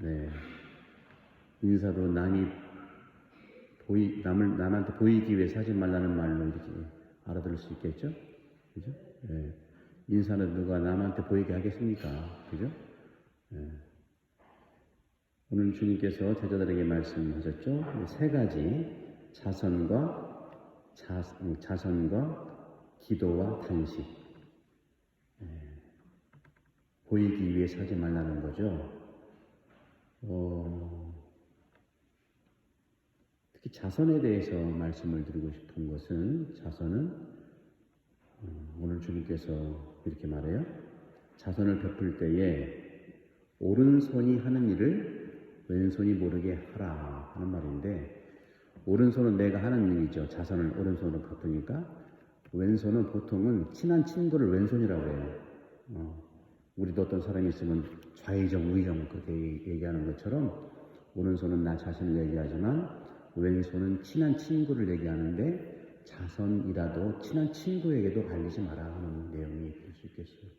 네. 인사도 남이 보이, 남을, 남한테 보이기 위해서 하지 말라는 말로 이렇게 알아들을 수 있겠죠? 그죠? 예. 인사는 누가 남한테 보이게 하겠습니까? 그죠? 예. 오늘 주님께서 제자들에게 말씀하셨죠? 세 가지 자선과 자, 자선과 기도와 단식. 예. 보이기 위해서 하지 말라는 거죠. 어, 특히 자선에 대해서 말씀을 드리고 싶은 것은 자선은 어, 오늘 주님께서 이렇게 말해요. 자선을 베풀 때에 오른손이 하는 일을 왼손이 모르게 하라 하는 말인데 오른손은 내가 하는 일이죠. 자선을 오른손으로 베푸니까 왼손은 보통은 친한 친구를 왼손이라고 해요. 어, 우리도 어떤 사람이 있으면 좌의정, 우의정 그렇게 얘기하는 것처럼 오른손은 나 자신을 얘기하지만 왼손은 친한 친구를 얘기하는데 자선이라도 친한 친구에게도 알리지 마라 하는 내용이 될 수 있겠어요.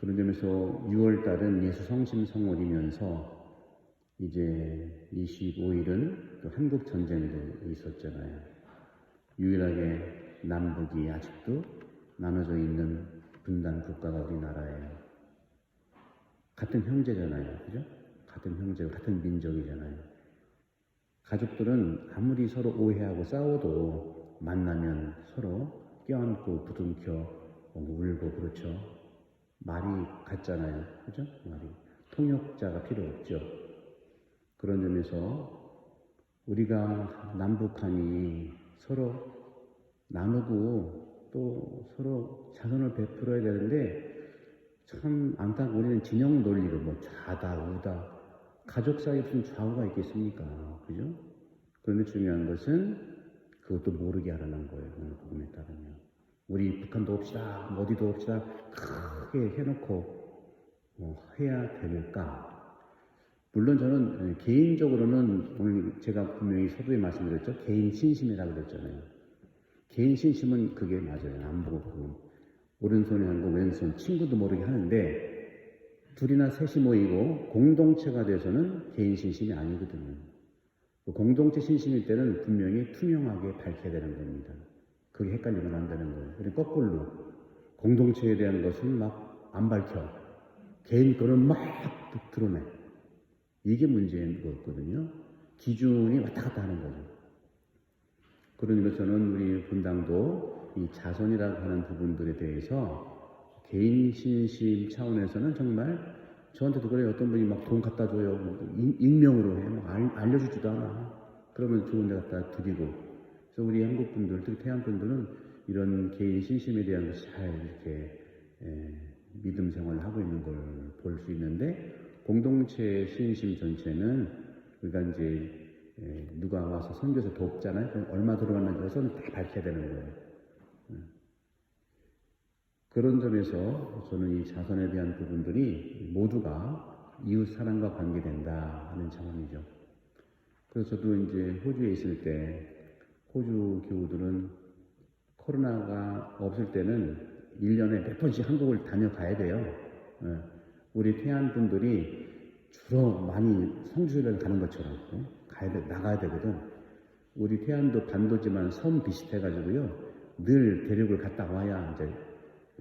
그런 점에서 6월 달은 예수 성심 성월이면서 이제 25일은 또 한국 전쟁도 있었잖아요. 유일하게 남북이 아직도 나눠져 있는 분단 국가가 우리나라예요. 같은 형제잖아요. 그죠? 같은 형제, 같은 민족이잖아요. 가족들은 아무리 서로 오해하고 싸워도 만나면 서로 껴안고 부둥켜 뭐 울고 그렇죠. 말이 같잖아요. 그죠? 말이. 통역자가 필요 없죠. 그런 점에서 우리가 남북한이 서로 나누고 또 서로 자선을 베풀어야 되는데 참 안타깝고 우리는 진영 논리로 뭐 좌다 우다 가족 사이에 무슨 좌우가 있겠습니까? 그죠? 그런데 중요한 것은 그것도 모르게 하라는 거예요. 오늘 복음에 따르면. 우리 북한도 없시다, 어디도 없시다, 크게 해놓고 뭐 해야 될까? 물론 저는 개인적으로는 오늘 제가 분명히 서두에 말씀드렸죠. 개인 신심이라고 그랬잖아요. 개인 신심은 그게 맞아요. 안 보고 보면. 오른손에 한 거, 왼손, 친구도 모르게 하는데, 둘이나 셋이 모이고 공동체가 돼서는 개인 신심이 아니거든요. 그 공동체 신심일 때는 분명히 투명하게 밝혀야 되는 겁니다. 그게 헷갈리면 안 되는 거예요. 그리고 거꾸로 공동체에 대한 것은 막 안 밝혀. 개인 거는 막 드러내. 이게 문제인 거거든요. 기준이 왔다 갔다 하는 거죠. 그러니까 저는 우리 분당도 이 자손이라고 하는 부분들에 대해서 개인 신심 차원에서는 정말 저한테도 그래 어떤 분이 막 돈 갖다 줘요. 뭐 익명으로 해. 막 알, 려주지도 않아. 그러면 좋은 데 갖다 드리고. 그래서 우리 한국 분들, 특히 태안 분들은 이런 개인 신심에 대한 것이 잘 이렇게 에, 믿음 생활을 하고 있는 걸 볼 수 있는데 공동체 신심 전체는 우리가 이제 에, 누가 와서 선교사 돕잖아요. 그럼 얼마 들어갔는지 해서 다 밝혀야 되는 거예요. 그런 점에서 저는 이 자선에 대한 부분들이 모두가 이웃 사랑과 관계된다 하는 차원이죠. 그래서 저도 이제 호주에 있을 때 호주 교우들은 코로나가 없을 때는 1년에 몇 번씩 한국을 다녀가야 돼요. 예. 우리 태안 분들이 주로 많이 성주를 가는 것처럼 예. 가야 돼, 나가야 되거든. 우리 태안도 반도지만 섬 비슷해가지고요. 늘 대륙을 갔다 와야 이제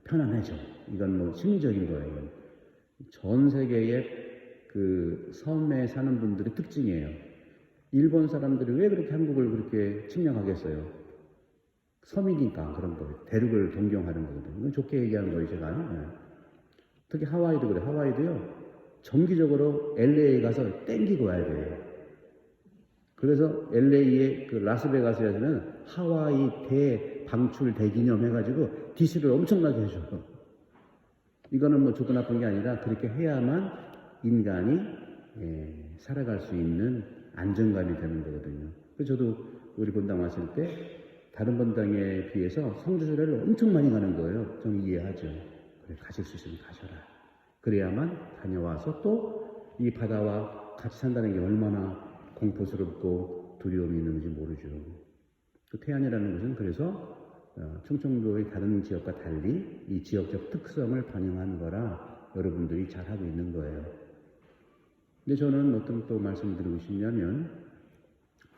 편안해져. 이건 뭐 심리적인 거예요. 전 세계의 그 섬에 사는 분들의 특징이에요. 일본 사람들이 왜 그렇게 한국을 그렇게 침략하겠어요? 섬이니까 그런 거예요. 대륙을 동경하는 거거든요. 이건 좋게 얘기하는 거예요, 제가. 네. 특히 하와이도 그래. 하와이도요. 정기적으로 LA에 가서 땡기고 와야 돼요. 그래서 LA의 그 라스베가스에서는 하와이 대방출 대기념 해가지고 디스를 엄청나게 해줘. 이거는 뭐 좋고 나쁜 게 아니라 그렇게 해야만 인간이 예, 살아갈 수 있는 안정감이 되는 거거든요. 그래서 저도 우리 본당 왔을 때 다른 본당에 비해서 성주순례를 엄청 많이 가는 거예요. 저는 이해하죠. 그래 가실 수 있으면 가셔라. 그래야만 다녀와서 또 이 바다와 같이 산다는 게 얼마나 공포스럽고 두려움이 있는지 모르죠. 그 태안이라는 것은 그래서 어, 충청도의 다른 지역과 달리 이 지역적 특성을 반영한 거라 여러분들이 잘 하고 있는 거예요. 근데 저는 어떤 또 말씀드리고 싶냐면,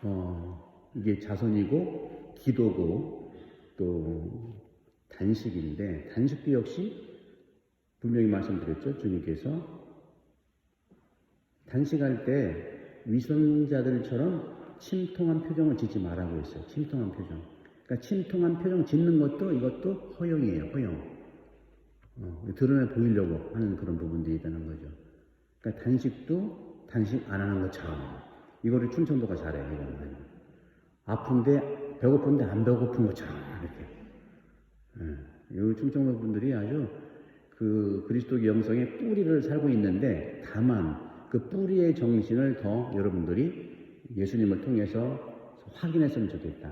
어, 이게 자선이고, 기도고, 또 단식인데, 단식도 역시 분명히 말씀드렸죠. 주님께서 단식할 때 위선자들처럼 침통한 표정을 짓지 말라고 했어요. 침통한 표정. 그러니까 침통한 표정 짓는 것도 이것도 허용이에요. 허용. 어, 드러내 보이려고 하는 그런 부분들이 있다는 거죠. 그러니까 단식도 단식 안 하는 것처럼 이거를 충청도가 잘해 이거는 아픈데 배고픈데 안 배고픈 것처럼 이렇게. 예, 이 충청도 분들이 아주 그 그리스도 영성의 뿌리를 살고 있는데 다만 그 뿌리의 정신을 더 여러분들이 예수님을 통해서 확인했으면 좋겠다.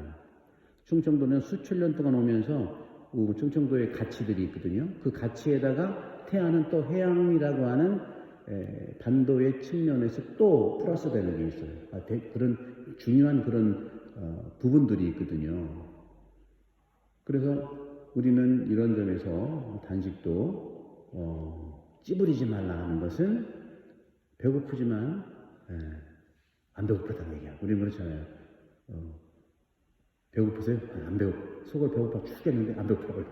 충청도는 수천 년 동안 오면서 그 충청도의 가치들이 있거든요. 그 가치에다가 태안은 또 해양이라고 하는 에, 반도의 측면에서 또 플러스 되는 게 있어요. 아, 대- 그런 중요한 그런 어, 부분들이 있거든요. 그래서 우리는 이런 점에서 단식도 어, 찌부리지 말라 하는 것은 배고프지만 에, 안 배고프다는 얘기야. 우리는 그렇잖아요. 어, 배고프세요? 안 배고. 속을 배고파 죽겠는데 안 배고파요.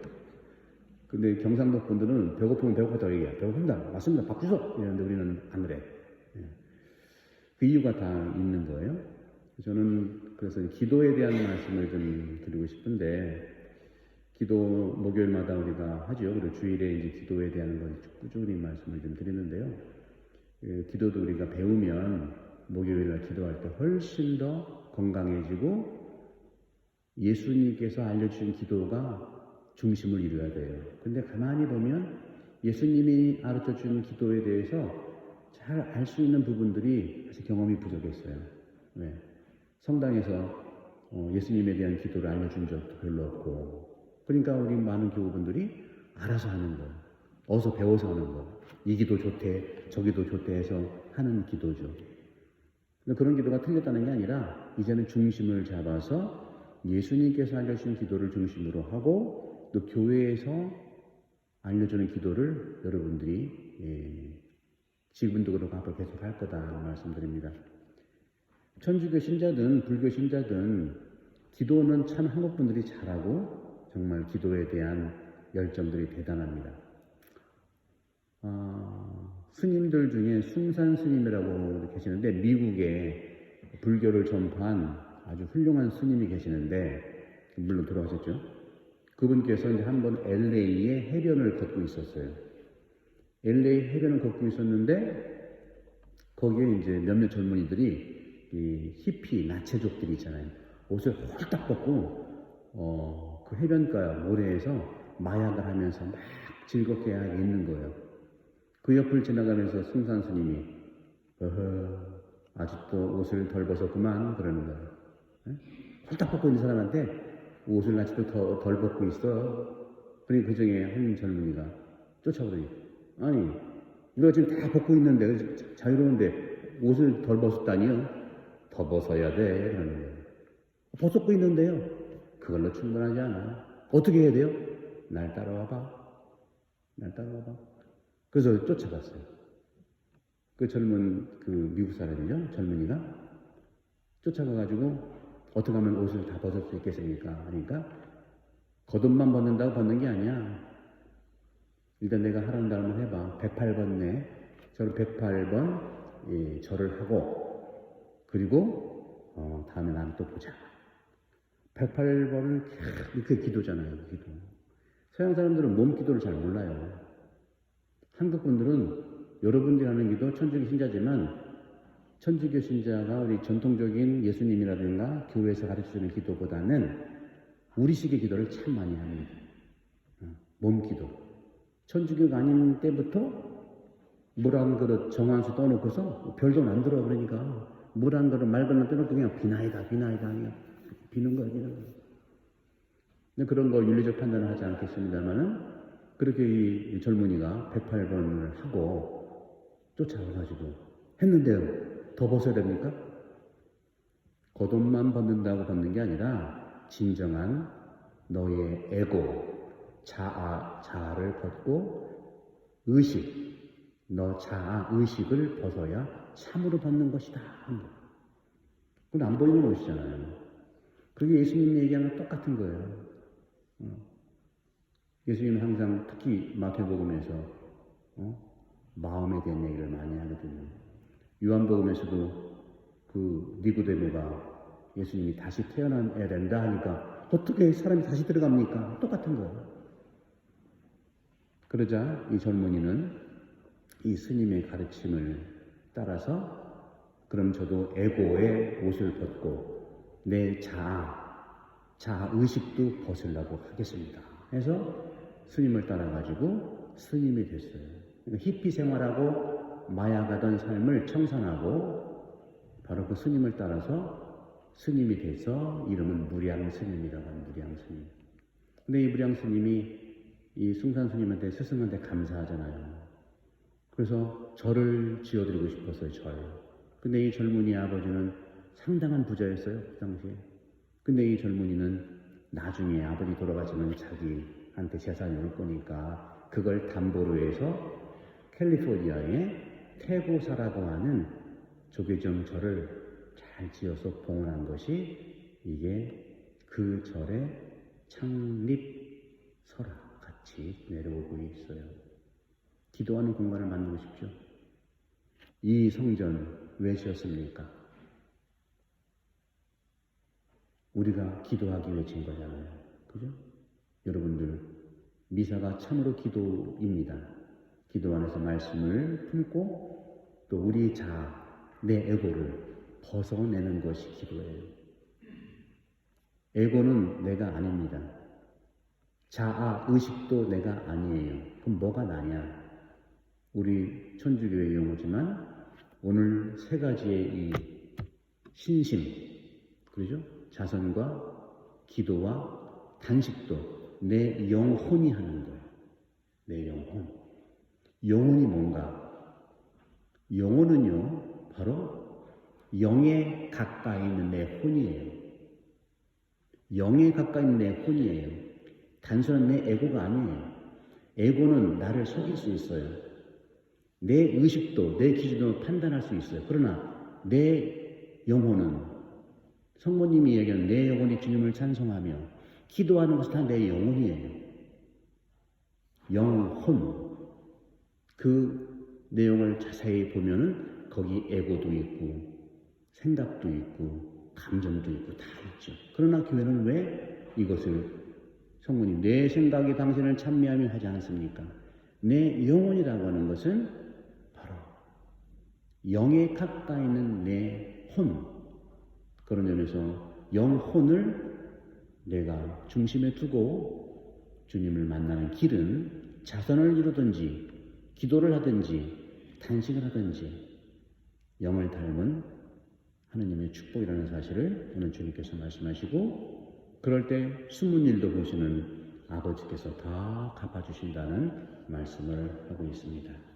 근데 경상도 분들은 배고프면 배고프다고 얘기해. 배고픕니다. 맞습니다. 밥 주소! 이러는데 우리는 안 그래. 예. 그 이유가 다 있는 거예요. 저는 그래서 기도에 대한 말씀을 좀 드리고 싶은데, 기도 목요일마다 우리가 하죠. 그리고 주일에 이제 기도에 대한 걸 꾸준히 말씀을 좀 드리는데요. 예, 기도도 우리가 배우면 목요일날 기도할 때 훨씬 더 건강해지고 예수님께서 알려주신 기도가 중심을 이루어야 돼요. 근데 가만히 보면 예수님이 가르쳐 준 기도에 대해서 잘 알 수 있는 부분들이 사실 경험이 부족했어요. 왜? 성당에서 어, 예수님에 대한 기도를 알려준 적도 별로 없고, 그러니까 우리 많은 교우분들이 알아서 하는 거, 어서 배워서 하는 거, 이 기도 좋대, 저 기도 좋대 해서 하는 기도죠. 그런 기도가 틀렸다는 게 아니라 이제는 중심을 잡아서 예수님께서 알려주신 기도를 중심으로 하고 또 교회에서 알려주는 기도를 여러분들이 예, 지금도 그렇고 앞으로 계속 할 거다라는 말씀드립니다. 천주교 신자든 불교 신자든 기도는 참 한국 분들이 잘하고 정말 기도에 대한 열정들이 대단합니다. 아, 스님들 중에 숭산 스님이라고 계시는데 미국에 불교를 전파한 아주 훌륭한 스님이 계시는데 물론 돌아가셨죠. 그분께서 이제 한번 LA의 해변을 걷고 있었어요. LA 해변을 걷고 있었는데 거기에 이제 몇몇 젊은이들이 이 히피 나체족들이 있잖아요. 옷을 홀딱 벗고 어, 그 해변가 모래에서 마약을 하면서 막 즐겁게 있는 거예요. 그 옆을 지나가면서 승산 스님이 어허 아직도 옷을 덜 벗었구만 그러는 거예요. 예? 홀딱 벗고 있는 사람한테 옷을 아직도 더, 덜 벗고 있어. 그러니 그 중에 한 젊은이가 쫓아오더니 아니 우리가 지금 다 벗고 있는데 자- 자유로운데 옷을 덜 벗었다니요? 더 벗어야 돼 그러는 거예요. 벗고 있는데요. 그걸로 충분하지 않아. 어떻게 해야 돼요? 날 따라와봐. 날 따라와봐. 그래서 쫓아갔어요. 그 젊은 그 미국 사람이죠. 젊은이가 쫓아가가지고 어떻게 하면 옷을 다 벗을 수 있겠습니까? 하니까 겉옷만 벗는다고 벗는 게 아니야. 일단 내가 하라는 대로 한번 해봐. 108번 내. 저를 108번 예, 절을 하고 그리고 어, 다음에 나는 또 보자. 108번을 이렇게 기도잖아요. 기도. 서양 사람들은 몸 기도를 잘 몰라요. 한국 분들은 여러분들이 하는 기도 천주교 신자지만 천주교 신자가 우리 전통적인 예수님이라든가 교회에서 가르쳐주는 기도보다는 우리식의 기도를 참 많이 합니다. 어, 몸 기도. 천주교가 아닌 때부터 물 한 그릇 정한수 떠놓고서 별도 안 들어 그러니까 물 한 그릇 맑은 거 떠놓고 그냥 비나이다 비나이다 비는 거야 비는 거야. 그런 거 윤리적 판단을 하지 않겠습니다만은 그렇게 이, 이 젊은이가 108번을 하고 쫓아와가지고 했는데요. 더 벗어야 됩니까? 겉옷만 벗는다고 벗는 게 아니라 진정한 너의 에고, 자아, 자아를 벗고 의식, 너 자아 의식을 벗어야 참으로 벗는 것이다. 그건 안 보이는 것이잖아요. 그게 예수님이 얘기하는 똑같은 거예요. 어. 예수님은 항상 특히 마태복음에서 어? 마음에 대한 얘기를 많이 하거든요. 요한복음에서도 그 니고데모가 예수님이 다시 태어나야 된다 하니까 어떻게 사람이 다시 들어갑니까? 똑같은 거예요. 그러자 이 젊은이는 이 스님의 가르침을 따라서 그럼 저도 에고의 옷을 벗고 내 자아, 자아 의식도 벗으려고 하겠습니다. 해서 스님을 따라가지고 스님이 됐어요. 그러니까 히피 생활하고 마약하던 삶을 청산하고 바로 그 스님을 따라서 스님이 돼서 이름은 무량 스님이라고 하는 무량 스님. 근데 이 무량 스님이 이 숭산 스님한테 스승한테 감사하잖아요. 그래서 절을 지어드리고 싶었어요, 절. 근데 이 젊은이 아버지는 상당한 부자였어요, 그 당시에. 근데 이 젊은이는 나중에 아버지 돌아가시면 자기 한테 재산이 올 거니까 그걸 담보로 해서 캘리포니아의 테고사라고 하는 조계종 절을 잘 지어서 봉헌한 것이 이게 그 절의 창립설화 같이 내려오고 있어요. 기도하는 공간을 만들고 싶죠. 이 성전 왜 지었습니까? 우리가 기도하기 위해 지은 거잖아요. 그죠? 여러분들, 미사가 참으로 기도입니다. 기도 안에서 말씀을 품고 또 우리 자, 내 에고를 벗어내는 것이 기도예요. 에고는 내가 아닙니다. 자아, 의식도 내가 아니에요. 그럼 뭐가 나냐? 우리 천주교의 용어지만 오늘 세 가지의 이 신심, 그러죠? 자선과 기도와 단식도 내 영혼이 하는 거예요. 내 영혼. 영혼이 뭔가? 영혼은요, 바로 영에 가까이 있는 내 혼이에요. 영에 가까이 있는 내 혼이에요. 단순한 내 에고가 아니에요. 에고는 나를 속일 수 있어요. 내 의식도, 내 기준도 판단할 수 있어요. 그러나 내 영혼은 성모님이 얘기하는 내 영혼이 주님을 찬송하며 기도하는 것은 다 내 영혼이에요. 영혼. 그 내용을 자세히 보면은 거기 에고도 있고 생각도 있고 감정도 있고 다 있죠. 그러나 교회는 왜 이것을 성모님 내 생각이 당신을 찬미하며 하지 않습니까? 내 영혼이라고 하는 것은 바로 영에 가까이 있는 내 혼. 그런 점에서 영혼을 내가 중심에 두고 주님을 만나는 길은 자선을 이루든지 기도를 하든지 단식을 하든지 영을 닮은 하느님의 축복이라는 사실을 오늘 주님께서 말씀하시고 그럴 때 숨은 일도 보시는 아버지께서 다 갚아주신다는 말씀을 하고 있습니다.